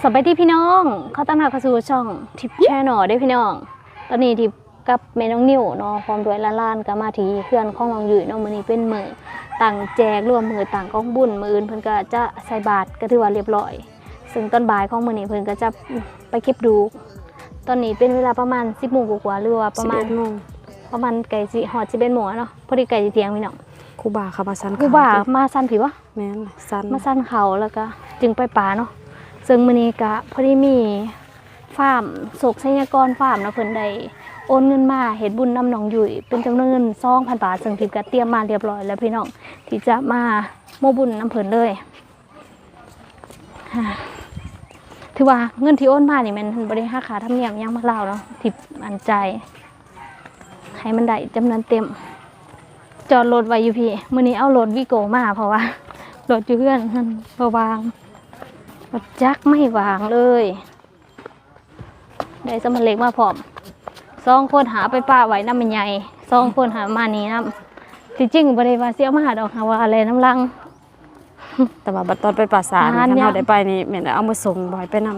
สวัสดีพี่น้อง เขาตั้งหาเข้าสู่ช่องทิปแชนอลได้อพี่น้อง ตอนนี้ทิปกับแม่น้องนิวเนาะพร้อมด้วยล้านๆก็มาที่เพื่อนของน้องยุ้ยเนาะมื้อนี้เป็นมื้อต่างแจกรวมมือต่างกองบุญมื้ออื่นเพิ่นก็จะใส่บาตรก็ถือว่าเรียบร้อย ซึ่งตอนบ่ายของมื้อนี้เพิ่นก็จะไปเก็บดูกตอนนี้เป็นเวลาประมาณ 10โมงกว่าๆหรือว่าประมาณ11โมงประมาณไก่สิฮอด11โมงอะเนาะพอดีไก่สิเที่ยงพี่น้องครูบาเขามาสันกูว่ามาสั้นผิววะแม่นสันมาสั้นเขาแล้วก็จึงไปป่าเนาะ ซึ่งมื้อนี้ก็พอดีมีฟาร์มโศกสัญญากรฟาร์มนะเพิ่นได้โอนเงินมาเฮ็ดบุญนำน้องยุ้ยเป็นจำนวนเงิน2,000บาทซึ่งทิพย์ก็เตรียมมาเรียบร้อยแล้วพี่น้องที่จะมาโมบุญนำเพิ่นเลยถือว่าเงินที่โอนมานี่มันบ่ได้หักค่าธรรมเนียมยังมาเล่าเนาะทิพย์อันใจให้มันได้จำนวนเต็ม จอดรถไว้อยู่พี่มื้อนี้เอารถวิโกมาเพราะว่ารถอยู่เพื่อนมันบ่วาง จักรไม่วางเลย ได้สมนเล็กมาพร้อมสองคนหาไปป้าไว้น้ำมันใหญ่สองคนหามานี่น้ำที่จริงบ่ได้ว่าเสียมาหาดอกหาว่าอะไรน้ำลัง แต่ว่าบัดตอนไปป่าสารนานคันยังเฮาได้ไปนี่แม่นเอามาส่งบ่อยไปน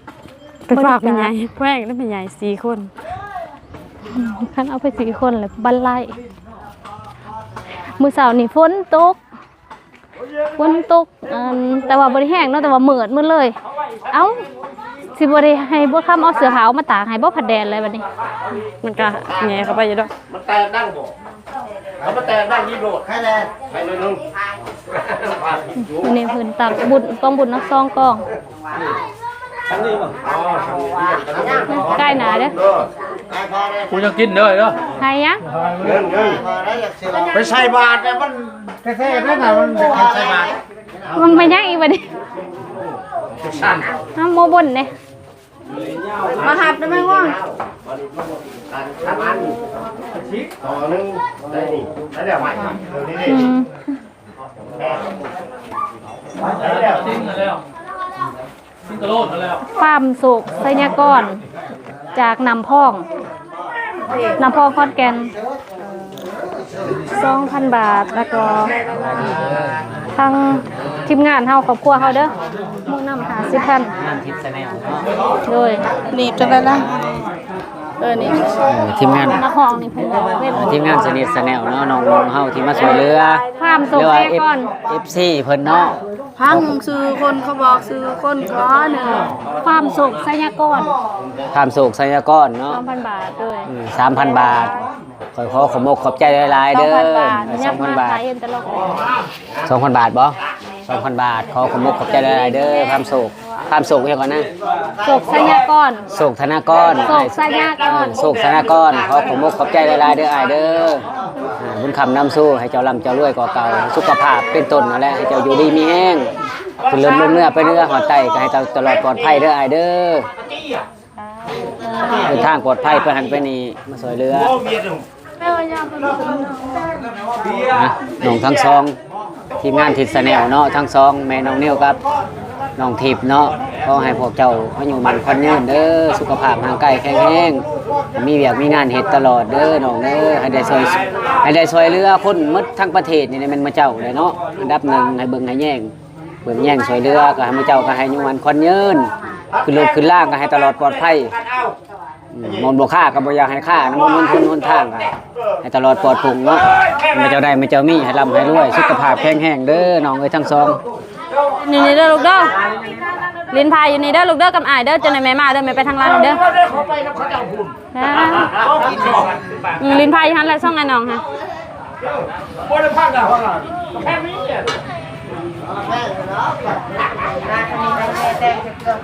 ำไปฝากบริการแม่ใหญ่แพร่งได้แม่ใหญ่สี่คนคันเอาไปสี่คนเลยบันไลมือเสาร์นี่ฝนตก ฝนตกอันแต่ว่าบริแห้งเนาะแต่ว่าเหมือดมืดเลย เอ้าสิบริให้บัวคำเอาเสือขาวมาตากให้บ่ผัดแดนเลยบัดนี้ มันก็แง่เข้าไปอยู่ดอกมันแตกดั้งบ่เขามาแตกดั้งยี่โดดใครแน่ใครเลยนึงวันนี้เพิ่นตักบุญกองบุญนักซองกอง ทั้งนี้บ่อ๋อทั้งนี้ใกล้หนาเด้อกูยังกินเลยเนาะให้ยังเงินเงินไปใส่บาทเนี่ยมันแท้ๆนั่นน่ะมันใส่บาทมันไม่ยังอีกบัดนี้สั้นน้ำโมบุญเด้มาหับได้ไหมว่าทำอันต่อนึงได้นี่ได้แล้วใหม่เดี๋ยวนี้อืมได้แล้วทิ้งกันแล้ว ทิ้งกระโลดกันแล้วฟาร์มโศกไสยากร จากนำพองนำพองคอนแกน2,000บาทแล้วก็ทางทีมงานเฮาครอบครัวเฮาเด้อมุ่งนำหา10,000โดย หนีบจังได๋ล่ะ เออนี่ทีมงานนักห้องนี่เพิ่นบอกเว้นทีมงานสนิทสแนลเนาะน้องๆเฮาที่มาช่วยเหลือฟาร์มโศหกรือไสว่ายากร FC เพิ่นเนาะพังซื้อคนเขาบอกซื้อคนขอหนึ่งฟาร์มโศกไสยากรทามโศกไสยากรเนาะ2,000 บาทด้วยอืม3,000 บาทขอขอขอบอกขอบใจหลายๆเด้อ2,000 บาทยับมา2,000 บาท ขายเอ็นตลก2,000 บาทบ่2,000 บาทขอขอบอกขอบใจหลายๆเด้อทามโศ กทามโศกเฮ็ดก่อนนะโศกไสยากรโศกธนากรโศกไสยากรโศกธนากรขอขอบอกขอบใจหลายๆเด้ออ้ายเด้ออ่าบุญคำนำสู้ให้เจ้าร่ำเจ้ารวยกว่าเก่าสุขภาพเป็นต้นนั่นแหละให้เจ้าอยู่ดีมีแห้งคือเริ่มลงเนื้อไปเนื้อหอดไตก็ให้ตลอดปลอดภัยเด้อไอายเด้อเดินทางปลอดภัยไปหันไปนี่มาสวยเรือโอ้เมียหนุ่มนะน้องทั้งสองทีมงานทิศแนลเนาะทั้งสองแม่น้องนิ้วกับ น้องทิพย์เนาะก็ให้พวกเจ้าอายุมันควันยืนเด้อสุขภาพร่างกายแข็งแรงมีเวียกมีงานเฮ็ดตลอดเด้อน้องเด้อให้ได้ช่วยให้ได้ช่วยเหลือคนมดทั้งประเทศนี่แมันมาเจ้าเลยเนาะอันดับหนึ่งให้เบิ่งให้แย่งเบิ่งแย่งสวยเรือก็ให้มาเจ้าก็ให้ยุวันควันยืนขึ้นรถขึ้นล่างก็ให้ตลอดปลอดภัยมนต์บ่ฆ่าก็บ่อยากให้ฆ่านะมนต์มนทุนหนทางก็ให้ตลอดปลอดโปร่งเนาะมาเจ้าได้มาเจ้ามีให้ร่ำให้รวยสุขภาพแข็งแรงเด้อน้องเอ้ยทั้งสอง นี่นี่เด้อลูกเด้อลิ้นพายอยู่นี่เด้อลูกเด้อกับอ้ายเด้อจะไหนแม่มาเด้อแม่ไปทางล่างเด้อเขาไปน้ำเขาเจ้าหุ่นนะเขากินดอกอืมลิ้นพายอยู่หันแล้วซ่องไอ้น้องฮะบ่ได้พักแล้วแค่นี้เนี่ย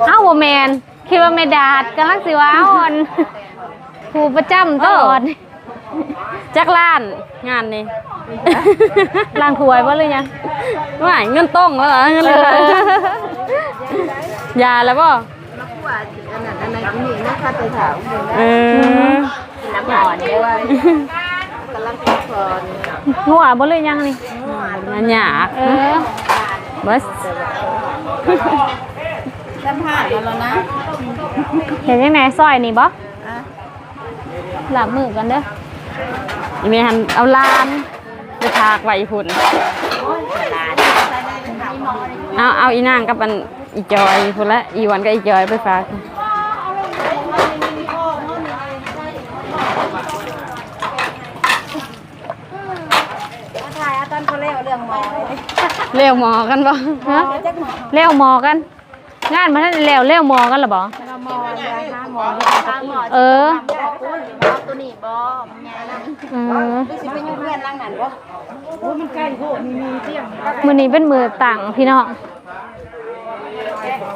เอ้าบ่แมนคิดว่าแม่ดาดกำลังสิว่าอ่อนผู้ประจำตลอด จักล้านงานนี่ ล้างถ้วยบ่เลยยังว่าเงินต้องแล้วเหรอเงินเหลือยาแล้วบ่เอองัวบ่เลยยังนี่มันยากเออบัสเห็นยังไงซอยนี่บ่หลับมือกันเด้อ อีเมหันเอาลานไปทากไว้พุ่นเอาเอาอีนางกับอันอีจอยพุ่นละอีหวันกับอีจอยไปฝากถ่ายอาตอนเขาเล่าเรื่องหมอเลยเลี้ยวหมอกันบ่ฮะจักหมอเลี้ยวหมอกัน งานมาท่านได้แล้วเลี้ยวหมอกันหรอบ่หมอเลยนะหมอที่ทางหมอ เออหมอปุ้นหมอตัวนี้บ่มันใหญ่นะอืมดูสิไปอยู่เพื่อนล่างนั้นบ่โอ้มันใกล้โหมีมีเตียงมื้อนี้เป็นมือต่างพี่น้อง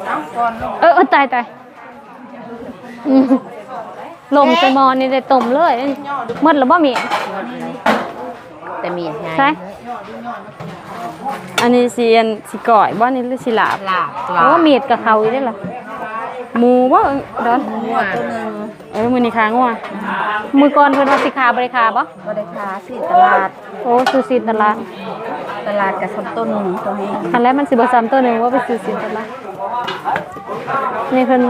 เอ้าก่อนลงเออเออตายตายอืมลมไปหมอนี่ได้ต้มเลยหมดแล้วบ่มี แต่มีไงใช่ อันนี้สิอันสิก่อยบ่นี่หรือสิลาบลาบโอ้มีดกับเขาอีกได้อล่ะ หมูบ่ดอนหัวตัวนึงเออมื้อนี้ค้างว่ะมือก่อนเพิ่นว่าสิขาบ่ได้ขาบ่บ่ได้ค้าสิตลาด โอ้ซื้อสิตลาด ตลาดกับสมต้นหนึ่งตัวนี้คันแรกมันสิบ่ซ้ำตัวหนึงว่าไปซื้อสิตลาดนี่เพิ่น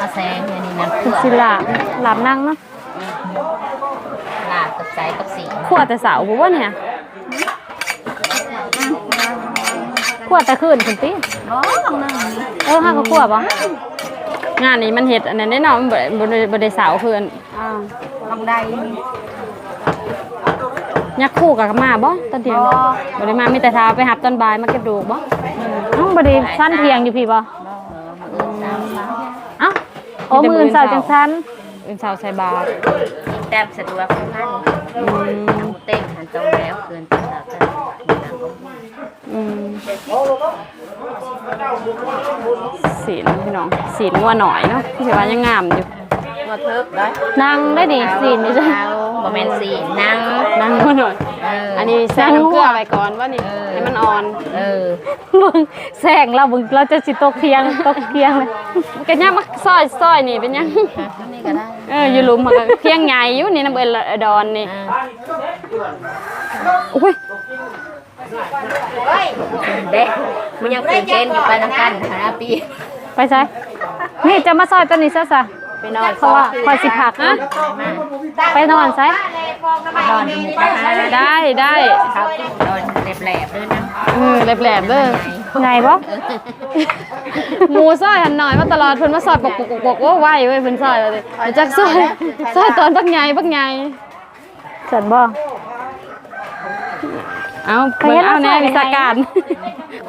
อาแสงเนี่ยนี่นะเพิ่นสิลาบลาบนั่งเนาะลาบกับใจกับสีขัวแต่เสาบ่ว่าเนี่ยขั่วแต่คืนพุ่นติอ๋อข้างหน้านี่เออห้าก็ขั่วบ่ งานนี้มันเฮ็ดอันนั้นได้เนาะมันบ่บ่ได้บ่ได้เสาเพิ่นอ่าลำไดนี่ยักคู่กับมาบ่ตอนเที่ยงบ่ได้มามีแต่เช้าไปหับตอนบ่ายมาเก็บดูกบ่น้องบ่ได้สั้นเพียงอยู่พี่บ่เอ้าโอ้มืออื่นเสาร์จังซันเป็นเช้าใส่บาตรแต้มสะดวกทุกท่านหมูเต้งหันตรงแล้วเกินตลาดอืม สีนพี่น้องสีนงัวหน่อยเนาะที่ว่ายังงามอยู่มาเทิบได้นางได้ดิสินี่จ้ะเอาบ่แม่นสีนั่งนางงัวหน่อยเอออันนี้ใส่น้ำเกลือไปก่อนว่านี่ให้มันอ่อน เออมึงแซงเรามึงเราจะสิตกเที่ยงตกเที่ยงเลยกันยังมาซอยซอยนี่เป็นยังนี่ก็ได้เอออยู่หลุมมันก็เพียงใหญ่อยู่นี่น้ำเอ็นละดอนนี่อุ้ย เด็กมันยังเป็นเช่นอยู่ไปนำกันหาปีไปใช่นี่จะมาซอยตัวนี้ซะซะไปนอนเพราะว่าคอยสิพักนะไปนอนใช่นอนอยู่ไปหาได้ได้เขานอนแหลบๆด้วยนะเออแหลบๆเด้อไงบ่หมูซอยหันหน่อยมาตลอดเพิ่นมาซอยปกปกปกปกว่าไหวเว้ยเพิ่นซอยว่าเลยเดี๋ยวจักซอยซอยตอนบักใหญ่บักใหญ่เสร็จบ่ เอาเพิ่นเอาแน่วิชาการ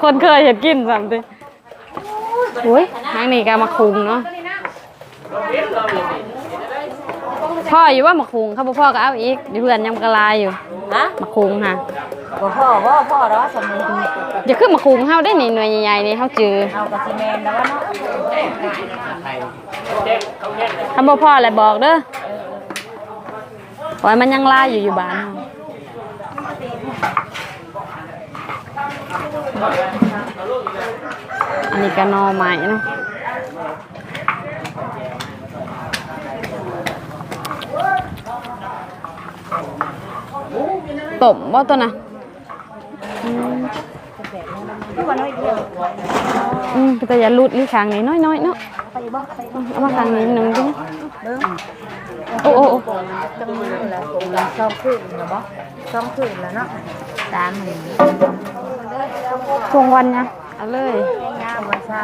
คนเคยเห็นกินซ้ำติอุ้ยทางนี้ก็มาคุงเนาะพ่ออยู่ว่ามาคุงครับบ่พ่อก็เอาอีกเดี๋ยวเพื่อนยังกระลายอยู่ฮะมาคุงค่ะบ่พ่อบ่พ่อเนาะสมุนอย่าขึ้นมาคุงเฮาได้นี่หน่วยใหญ่ๆนี่เฮาจือเอากระซีเมนแล้วว่าเนาะถ้าบ่พ่ออะไรบอกเด้อปล่อยมันยังลายอยู่อยู่บ้านเฮา อันนี้ก็นอไม้เนาะต้มบ่ตัวน่ะอืมแต่อย่าลุดนี่ข้างนี้น้อยๆเนาะเอามาข้างนี้หนึ่งดิ โอ้โอ้โอ้จังมือแล้วผมซ้อมคืนแล้วบ่ซ้อมคืนแล้วเนาะตามหนึ่งทวงวันนะเอาเลยย่าวันเช้า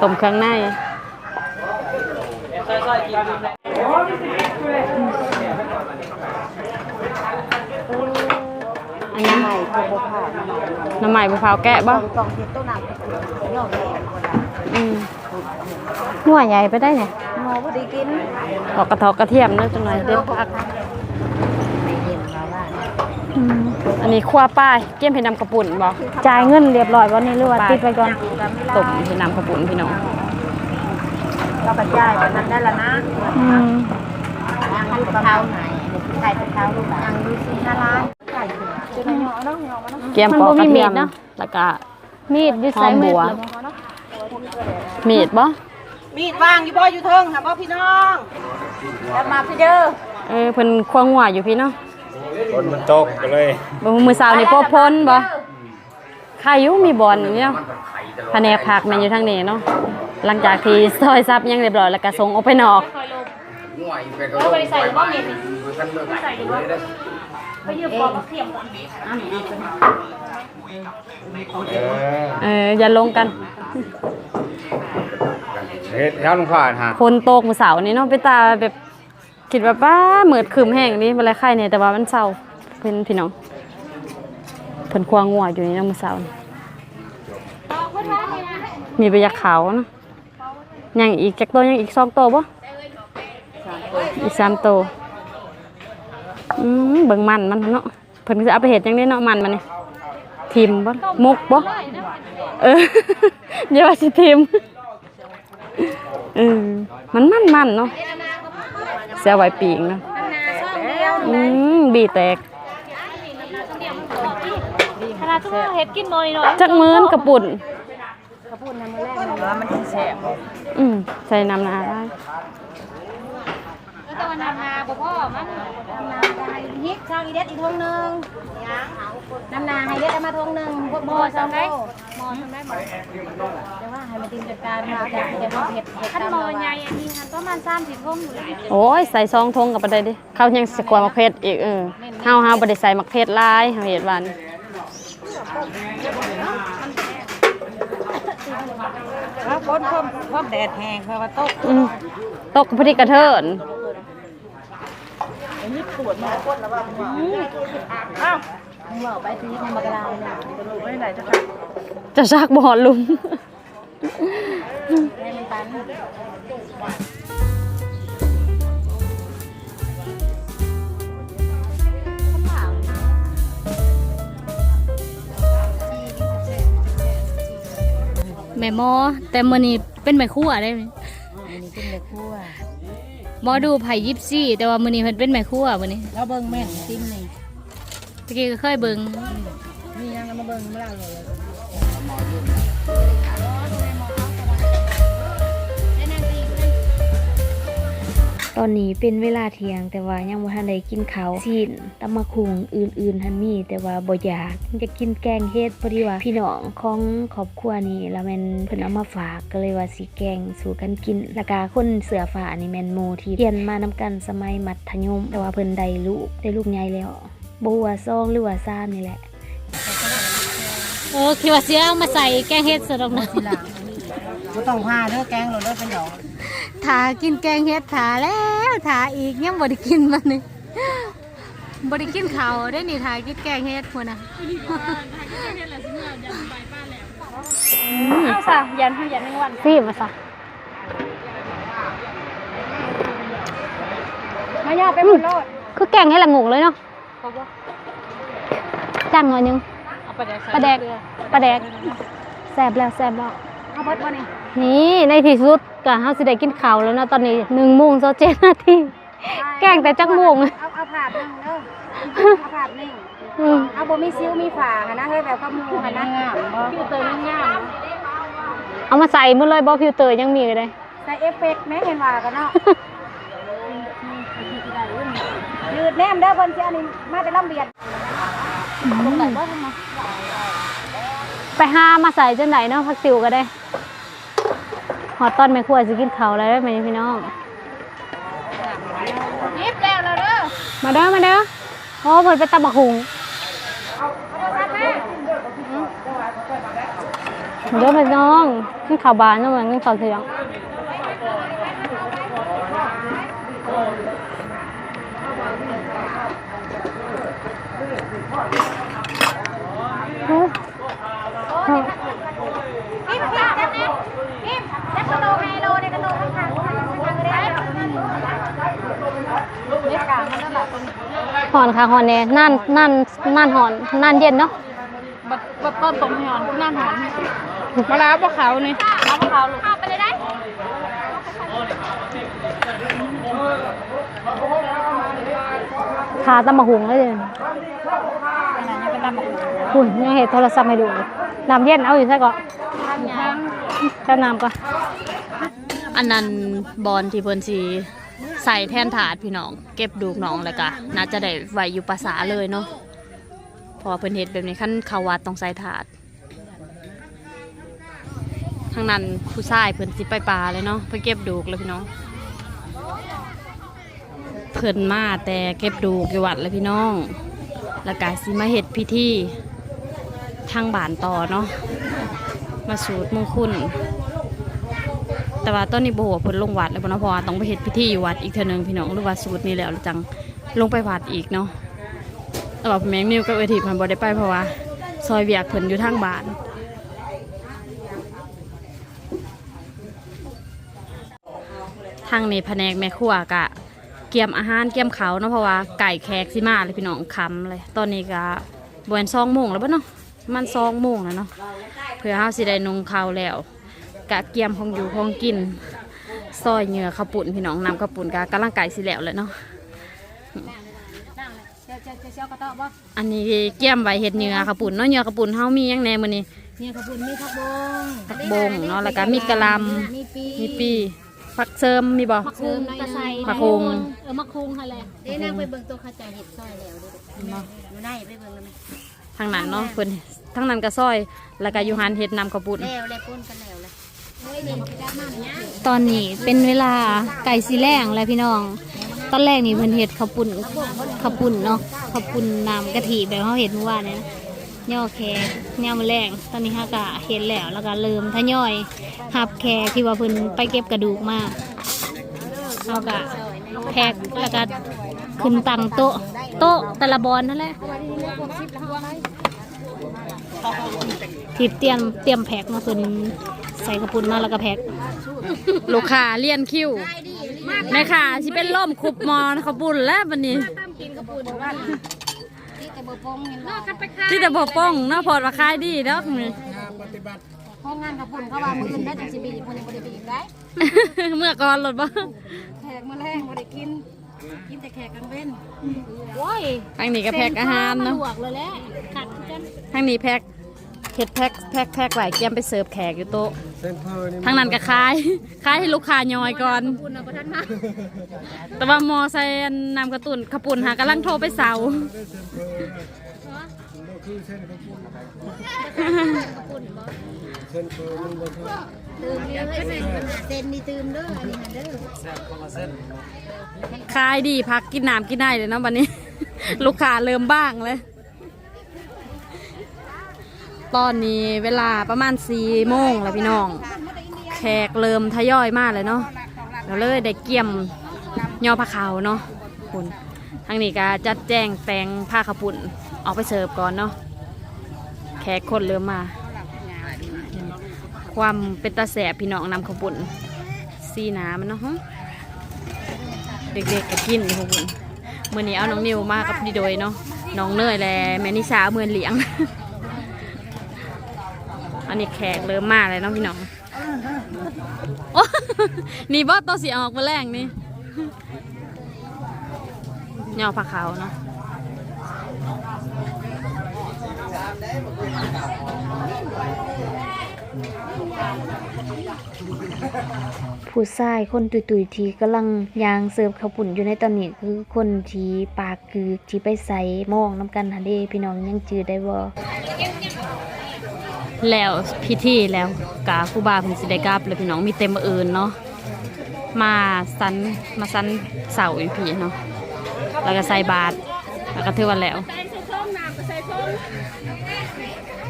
ต้มเครื่องในอันนี้ใหม่โคโบผ่าน้ำใหม่มะพร้าแกะบ่ต้องเฮ็ดต้นน้ำอืม หัวใหญ่ไปได้เนี่ยหมอบ่ได้กินดอกกระทอกกระเทียมเด้อจังหน่อยเด็ดผักไม่เห็นมาว่าอืมอันนี้คั่วป้ายเกี่ยมเห็ดน้ำกระปุ่นบ่จ่ายเงินเรียบร้อยบ่นี่หรือว่าติดไว้ก่อนต้มเห็ดน้ำกระปุ่นพี่น้องเราปัจจัยแบบนั้นได้แล้วนะอืมยังดูกระเท้าไหนใครกระเท้าลูกยังดูสิห้าล้านไก่ถึงจุดหน่อเนาะหน่อมาเนาะเกี่ยมปอกกระเทียมแล้วก็มีดอยึดหอใส่มมืบัอว มีดบ่มีดวางอยู่บ่อยู่เทิงค่ะบ่พี่น้องแล้วมาพี่เด้อเออเพิ่นควงหัวอยู่พี่เนาะฝนมันตกก็เลยบ่มื้อเช้านี่โป๊ะพ้นบ่ใครอยู่มีบอลอยู่เนี่ยแผนกผักแม่นอยู่ทางนี้เนาะหลังจากที่ซอยซับยังเรียบร้อยแล้วก็ส่งออกไปนอกไปยืมปอกเทียมก่อนเออเอออย่าลงกัน เฮ็ดแถวลงผ่านฮะคนโตกมือเสาร์นี่เนาะไปตาแบบคิดว่าป้าเหมือดคืมแห้งนี่เป็นไรไข่เนี่ยแต่ว่ามันเศร้าเพิ่นพี่น้องเพิ่นควงงัวอยู่นี่เนาะมือเสาร์นี่มีใบยาขาวเนาะยังอีกจักโตวยังอีกสองโตวบ่อีกสามโตวอืมเบิ่งมันมันเนาะเพิ่นจะเอาไปเฮ็ดจังได๋เนาะมันมันนี่ ทิมบ่มุกบ่เอออย่าว่าสิทิมเออมันมันมันเนาะเสียไว้ปีกเนาะอืมบีแตกขนาดที่เฮ็ดกินน้อยเนาะจักมื้อนกระปุ่นว่ามันสิแซ่บอืมใส่น้ำนาได้ แล้วตอนนาบ่พ่อมันนำนาให้ฮิกช่างอีเด็ดอีกทงหนึ่งนำนาให้เด็ดเอามาทงหนึ่งพวกบ่ซำได้หมอทำได้บ่แต่ว่าให้มันติมจัดการมาจะจะเฮ็ดเฮ็ดคันมอใหญ่อันนี้คันประมาณ30ทงอยู่เลยโอ้ยใส่ซองทงกับบ่ได้ดิเขายังสกวามักเพชรอีกเออเฮาเฮาบ่ได้ใส่มักเพชรลายเฮาเฮ็ดว่านี่ว่าพ้นความความแดดแห้งเพราะว่าตกตกพอดีกระเทิน มึงบอกไปทีมันมากระลาเนี่ยรู้ไม่ไหนจะทจะซักบ่ลุมให้มันตันแม่หมอแต่มื้อนี้เป็นแม่ครัวได้ไหมอันนี้เป็นเล็กคั่ว หมอดูไผ่ยิปซี่ แต่ว่ามื้อนี้เพิ่นเป็นแม่ครัวมื้อนี้แล้วเบิ่งแม่นติ้มนี่ตะกี้ก็เคยเบิ่งมียังมาเบิ่งมาเล่าเลย อนนี้เป็นเวลาเที่ยง แต่ว่ายังบ่ทันได้กินข้าวซีนตำมะคุงอื่นๆทันมี แต่ว่าบ่อยากจะกินแกงเฮ็ดพอดีว่าพี่น้องของครอบครัวนี่แล้วแม่นเพิ่นเอามาฝากก็เลยว่าสิแกงสู่กันกินแล้วก็คนเสือฟ้านี่แม่นโมที่เรียนมานำกันสมัยมัธยม แต่ว่าเพิ่นได้ลูกได้ลูกใหญ่แล้วบ่ฮู้ว่าซองหรือว่าซ่ามนี่แหละเออคิดว่าสิเอามาใส่แกงเฮ็ดซะดอกนะ บ่ต้องพาเด้อแกงโหลดเด้อเป็นดอกถากินแกงเฮ็ดถาแล้วถาอีกยังบ่ได้กินมันนี่บ่ได้กินข้าวได้นี่ถากินแกงเฮ็ดพุ่นน่ะเอาซะยันยันแมงวันซีมาซะมาย่อไปหมดโลดคือแกงให้ละงงเลยเนาะจังหน่อยหนึงเอาไปเดี๋ยวใส่ปลาแดกปลาแดกแซ่บแล้วแซ่บแล้ว เอาเบิดบ่นี่นี่ในที่สุดก็เฮาสิได้กินข้าวแล้วเนาะตอนนี้1โมง27นาที แกงแต่จักโมงเอาเอาผาดหนึงเด้อเอาผาดหนึงอืมเอาบ่มีซิ้วมีฝาหั่นนะเฮ้ยแบบข้าวหมูหั่นนะพี่เตยงามเอามาใส่มื้อเลยบ่ฟิวเตอร์ยังมีเลยเด้ ใส่เอฟเฟกต์แม่เห็นว่ากันเนาะยืดแนมเด้อบนเจ้านี่มาแต่ลำเบียดไปหามาใส่จังไหนเนาะผักติวก็ได้หอดตอนแม่ครัวสิกินข้าวแล้วได้ไหมพี่น้องยิบแล้วแล้วเด้อมาเด้อมาเด้อโอ้เพิ่นไปตำบักหุงมาเด้อพี่น้องกินข้าวบานเนาะเหมือนกินข้าวเที่ยงเฮ้ยเฮ้ย กิมกิมจับนี่กิมจับกระโดดไฮโลในกระโดดข้างๆข้างๆก็ได้เล็กกลางมันนั่นแหละ หอนค่ะหอนเนี่ยนั่นนั่นนั่นหอนนั่นเย็นเนาะบัดบัดต้นตมหอนหน้าหอนมาแล้วบ่เขานี่เอาพวกเขาลูกเอาไปเลยได้ขาตำบักหุงเลยเดี๋ยวนี้ยังเป็นลำบากคุณยังเห็นโทรศัพท์ให้ดูเลยน้ำเย็นเอาอยู่ใช่ก่อนเจ้าน้ำก่อนอันนั้นบอลที่เพิ่นสิ ใส่แท่นถาดพี่น้อง เก็บดูกน้องแล้วก็น่าจะได้ไว้อยู่ภาษาเลยเนาะพอเพิ่นเฮ็ดแบบนี้ขั้นเขาวัดต้องใส่ถาดทางนั้นผู้ชายเพิ่นสิไปป่าเลยเนาะไปเก็บดูกเลยพี่น้องเพิ่นมาแต่เก็บดูกอยู่วัดเลยพี่น้องแล้วก็สิมาเฮ็ดพิธีทางบ้านต่อเนาะมาสูตรมงคุณ แต่ว่าตอนนี้บว่าเพิ่นลงวัดแล้วบ่เนาะเพราะว่าต้องไปเฮ็ดพิธีอยู่วัดอีกเทื่อนึงพี่น้องหรือว่าสูตรนี้แล้วแล้วจังลงไปวัดอีกเนาะแต่ว่าแมงนิวกับเอทีเพิ่นบ่ได้ไปเพราะว่า ซอยเวียกเพิ่นอยู่ทางบ้านทางนี้แผนกแม่ครัวกะเกียมอาหารเกียมเขาเนาะเพราะว่าไก่แขกสิมาเลยพี่น้องคำเลย ตอนนี้กะบวนซองโมงแล้วปะเนาะมันซองโมงแล้วเนาะเพื่อเฮาสิได้นุงข้าแล้ว กะเกียมของอยู่ของกินซอยเหงื่อข้าวปุ่นพี่น้องนำข้าวปุ่นกะกำลังไก่สิแล้วเลยเนาะเจ้าเจ้าเจ้าเจ้ากระเตาะบ่อันนี้เกียมไว้เฮ็ดเหงื่อข้าวปุ่นเนาะเหงื่อข้าวปุ่นเฮามีหยังแหน่มื้อนี้เนี่ยขบุญมีผักบงผักบงเนาะแล้วก็มีกะหล่ำมีปีมีปีผักเสริมมีบ่เสริมกระใสผักโคุงเออมะคุงค่ะแหละเด้นางไปเบิ่งตัวข้าเจ้าเห็ดซอยแล้วเด้ออยู่ไหนไปเบิ่งแล้วไหมทางนั้นเนาะเพิ่นทางนั้นก็ซอย แล้วก็อยู่หันเฮ็ดนำข้าวปุ่นแล้วแล้วปุ้นกันแล้วเลย ตอนนี้เป็นเวลาไก่สีแรงแล้วพี่น้อง ตอนแรกนี่เพิ่นเฮ็ดข้าวปุ่นข้าวปุ่นเนาะข้าวปุ่นน้ำกะทิแบบเขาเห็นเมื่อวานเนี่ยนะย่อแขกย่อมอแรงตอนนี้ฮะก็เห็นแล้วแล้วก็เริ่มทยอยหับแขกที่ว่าเพิ่นไปเก็บกระดูกมาเขาก็แพ็กแล้วก็ขึ้นตังโต๊ะโต๊ะต่ละบอลนั่นแหละที่เตรียมเตรียมแพ็กมาเพิ่น ใส่กระปุ่นมาแล้วก็แพ็กลูกค้าเลียนคิวแม่ค่ะสิเป็นล่มคุบหมอนข้าวปุ่นแล้ววันนี้กินกระปุนว่าที่แต่บ่ปงเห็นบ่กันไปที่แต่บ่ป้องเนาะพอดว่าขายดีดอกนี่ห้องงานกระปุนเขาว่ามื้ออื่นได้จังสิบีเพิ่นยังบ่ได้บีได้เมื่อก่อนรถบ่แขกมื้อแรงบ่ได้กินกินแต่แขกกลางเว้นโอ้ยทางนี้ก็แพ็คอาหารเนาะลวกเลยแหละขัดกันทางนี้แพ็ค เฮ็ดแพ็คแพ็คแพ็คไว้เตรียมไปเสิร์ฟแขกอยู่โต๊ะทางนั้นก็ขายขายให้ลูกค้าย่อยก่อนปุนเอาบ่ทันมาแต่ว่ามอไซค์นำกระตุนขปุ่นหากำลังโทรไปเสาตื่มเด้อเส้นเส้นนี่ตื่มเด้ออันนี้หันเด้อขายดีพักกินน้ำกินได้เลยเนาะวันนี้ ลูกค้าเริ่มบ้างเลย ตอนนี้เวลาประมาณสี่โมงแล้วพี่น้อง แขกเริ่มทยอยมากเลยเนาะเราเลยได้เกี่ยมยอผ้าขาวเนาะคุณทางนี้ก็จัดแจงแต่งผ้าขาปุ่นออกไปเสิร์ฟก่อนเนาะแขกคนเริ่มมา ความเป็นตาแสบพี่น้องนำขาปุ่นซีหนามันเนาะเด็กๆก็กินขปุ่นเมื่อนี้เอาน้องนิวมากับดีโดยเนาะน้องเนยและแม่นิสาเมือนเหลียง อันนี้แขกเริ่มมาเลยเนาะพี่น้องโอ้นี่บอสตัวสีออกมาแรงนี่เหงาผักขาวเนาะผู้ชายคนตุยๆที่กำลังยางเสิร์ฟข้าวปุ่นอยู่ในตอนนี้คือคนที่ปากคือที่ไปใส่หมองน้ำกันหันเด้พี่น้องยังจือได้บ่ แล้วพิธีแล้วกาครูบาเพิ่นสิได้กลับแล้วพี่น้องมีเต็มมืออื่นเนาะมาสันมาสันเสาอีกพี่เนาะแล้วก็ใส่บาตรแล้วก็ถือว่าแล้ว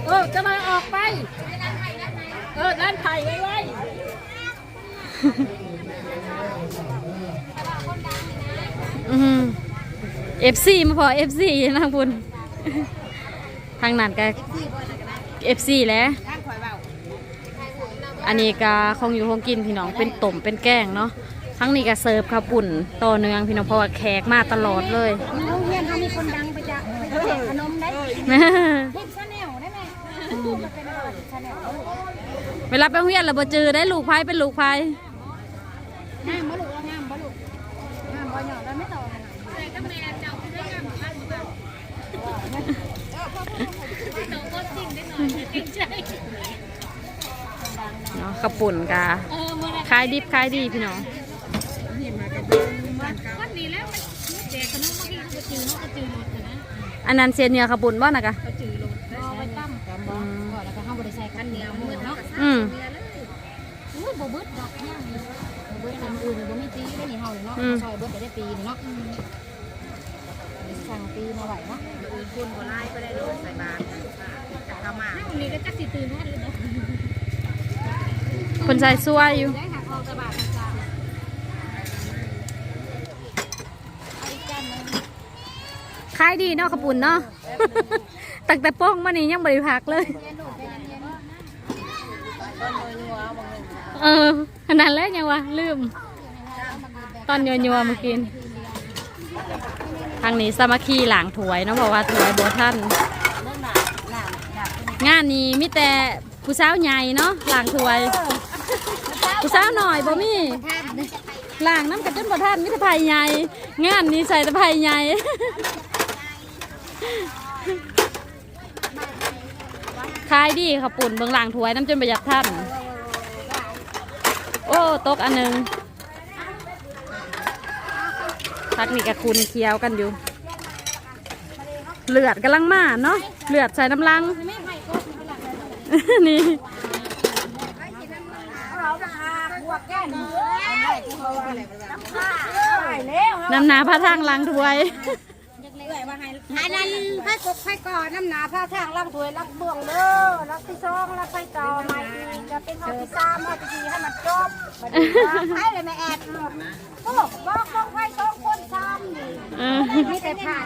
เออจะมาออกไปเออด้านไผ่ไว้ไว้เอฟซีมาพอเอฟซีนะคุณทางนั้นก็ เอฟซีแหล้วอันนี้ก็คงอยู่คงกินพี่น้องเป็นต้มเป็นแกงเนาะทั้งนี้ก็เสิร์ฟข้าวปุ่นต่อเนื่องพี่น้องเพราะว่าแขกมาตลอดเลย โรงเรียนเขามีคนดังไปจ้ะไปแจกขนมได้เฮ็ดชาแนลได้ไหมมันเป็นอะไรชาแนล เวลาไปโรงเรียนเราบ่เจอได้ลูกไผ่เป็นลูกไผ่ งามบ่ลูกงามบ่ลูกงามบ่หยอดแล้วไม่ต่อกันใส่กับแม่เจ้าคือได้งามบ้านบ่น้องก็สิ่งได้หน่อย เก่งใจเนาะข้าวปุ่นกาขายดิบขายดีพี่น้องวันนี้แล้วมันแจกขนมเมื่อกี้ก็จือเนาะก็จือรถนะอันนั้นเสียเนื้อข้าวปุ่นบ่นะกะก็จือรถเอาไปตั้มกันบ่ก่อนแล้วก็เฮาบ่ได้ใส่กันเหนียวมืดเนาะอืมอุ้ยบ่เบิดดอกย่างนี่บ่เบิดคนอื่นบ่มีตีได้นี่เฮาเลยเนาะซอยเบิดได้ปีนี่เนาะสั่งปีมาไหวเนาะอื่นคนบ่ไล่ก็ได้โดนใส่บาต รจะเข้ามานี้ก็จักสิตื่นทันหรือบ่คนใส่ซัวอยู่ได้หักออกกระบะกระจายเอาอีกจานหนึงขายดีเนาะขปุ่นเนาะตั้งแต่โป้งมานี่ยังบริพักเลย เออขนาดแรกยังวะลืม ตอนยัวยัวๆเมื่อกี้ทางนี้สามัคคีหลังถวยเนาะเพราะว่าถวยโบท่าน งานนี้มีแต่ผู้สาวใหญ่เนาะหลังถวย ผู้สาวหน่อยบ่มีหลังน้ำกับจนบ่ท่านมิตรภัยใหญ่ งานนี้ใส่แต่ภัยใหญ่ขายดีค่ะปุ่นเบืองหลังถวยน้ำจนประหยัดท่าน โอ้ตกอันหนึ่งทักนี่กับคุณเคี้ยวกันอยู่ เลือดกำลังมาเนาะเลือดใส่น้ำลัง นี่น้ำนาพระทางลังถวยอันนั้นไผ่กบไผ่ก่อนน้ำหนาผ้าทางล่างถวยลักเบื้องเด้อลักที่สองลักไผ่ต่อไม้อีกจะเป็นข้อที่สามข้อที่สี่ให้มันจบบัดนี้เลยไม่แอบโอ้บอกต้องไผ่สองคนซ้ำมีแต่ผ่าน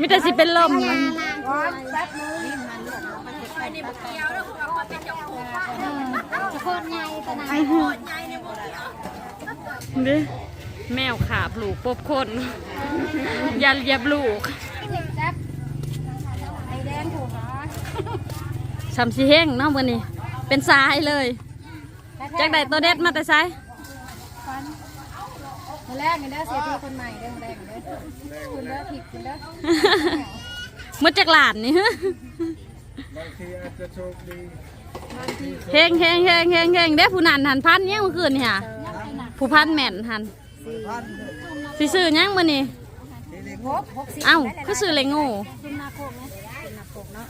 มิแต่สิเป็นลมร้อแป๊บนึง คนใหญ่ขนาดดิแมวขาบลูกปบคนยันเหย็บลูกแซ่บไอแดงถูกเหรอสำสีเฮงเนาะวันนี้ เป็นสายเลยจากใดตัวเด็ดมาแต่สายคนแรกนี่เด้อเสียทีคนใหม่เด้อแรกเด้อคุณเด้อผิดคุณเด้อมืดจากหลานนี่ เฮงเฮงเฮงเฮงเฮงเด้ผู้นันหันพันยังเมื่อคืนนี่ค่ะผู้พันแม่นหันสิซื้อยังมื่อนี้งบหกสิบเอ้าก็ซื้อเลยงูซุนนาโคกไหมซุนนาโคกเนา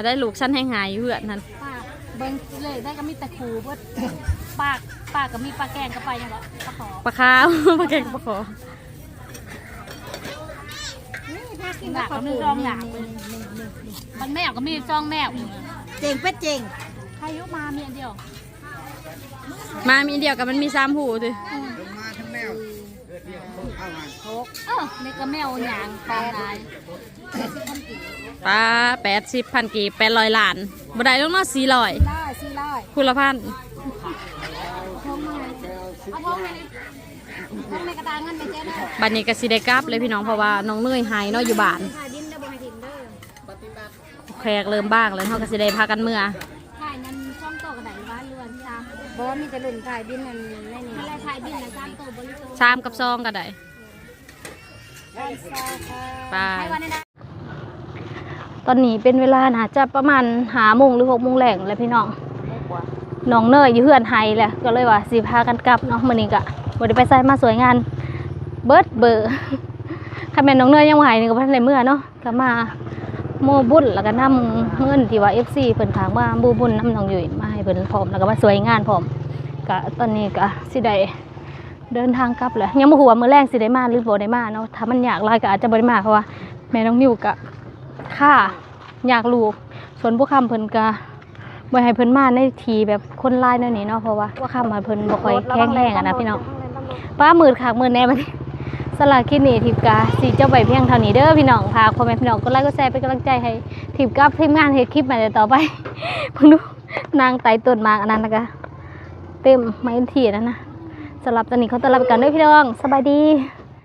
ะได้ลูกชั้นแห้งหายเพื่อนหันป้าเบิ้งเลยได้ก็มีแต่ครูเบิดปากปากก็มีปลาแกงก็ไปยังก็ปลาขอปลาขาวปลาแกงปลาขอนี่ถ้ากินแบบมีซองอย่าง มันแมวก็มีซองแมวเจ๋งเป็ดเจ๋งพายุมาเมียเดียวมามีเดียวกับมันมีสามหูสิเออนี่ก็แมวหยางปลาลายปลาแปดสิบพันกี่แปดร้อยล้านบ่ได้ต้องเนาะสี่ร้อยร้อยสี่ร้อยคุณละพันทงมาเอาทงมาเลยทงในกระดานเงินในเจ๊เด้อบัดนี้ก็สิได้กลับเลยพี่น้องเพราะว่าน้องเนยหายเนาะอยู่บ้าน ถ่ายดินเด้อบ่ให้ถิ่นเด้อ แขกเริ่มบ้างแล้วเขาก็สิได้พากันเมื่อถ่ายนั้นช่องโตกระไดร้านเรือนจ้าบ่มีแต่ลุ่นถ่ายดินนั่นในนี่อะไรถ่ายดินนะจ้างโตบริโภคชามกับซองก็ได้ไปให้วันนี้นะตอนนี้เป็นเวลาน่าจะประมาณหาโมงหรือหกโมงแหล่งแล้วพี่น้องน้องเนยอยู่เพื่อนไฮแหละก็เลยว่าสิพากันกลับเนาะมื้อนี้ก็บ่ได้ไปใส่มาสวยงานเบิดเบอร์คันแม่นน้องเนยยังบ่หายนี่ก็บ่ทันได้เมื่อเนาะก็มา โมบุญแล้วก็นำเงินที่ว่า FC เพิ่นถามว่าบูบุญนำน้องอยู่มาให้เพิ่นพร้อมแล้วก็มาสวยงานพร้อมก็ตอนนี้ก็สิได้เดินทางกลับแล้วยังบ่ฮู้ว่ามื้อแรกสิได้มาหรือบ่ได้มาเนาะถ้ามันยากหลายก็อาจจะบ่ได้มาเพราะว่าแม่น้องนิวก็ค่ะอยากลูกส่วนผู้คำเพิ่นก็บ่ให้เพิ่นมาในทีแบบคนหลายแนวนี้เนาะเพราะว่าผู้คำเพิ่นบ่ค่อยแข็งแรงอะนะพี่น้องป้ามืดขากมืดแน่บัดนี้ สลากคลิปนี้ทิพกาสีเจ้าใบเพียงเท่านี้เด้อพี่น้องพาพ่อแม่พี่น้องก็ไลค์ก็แชร์เป็นกำลังใจให้ทิพกับทีมงานเฮ็ดคลิปใหม่ต่อไปเพิ่งดูนางไต่ต้นมากอันนั้นนะคะเต็มไม้ทีนั่นนะสำหรับตอนนี้เขาต้อนรับกันด้วยพี่น้องสบายดี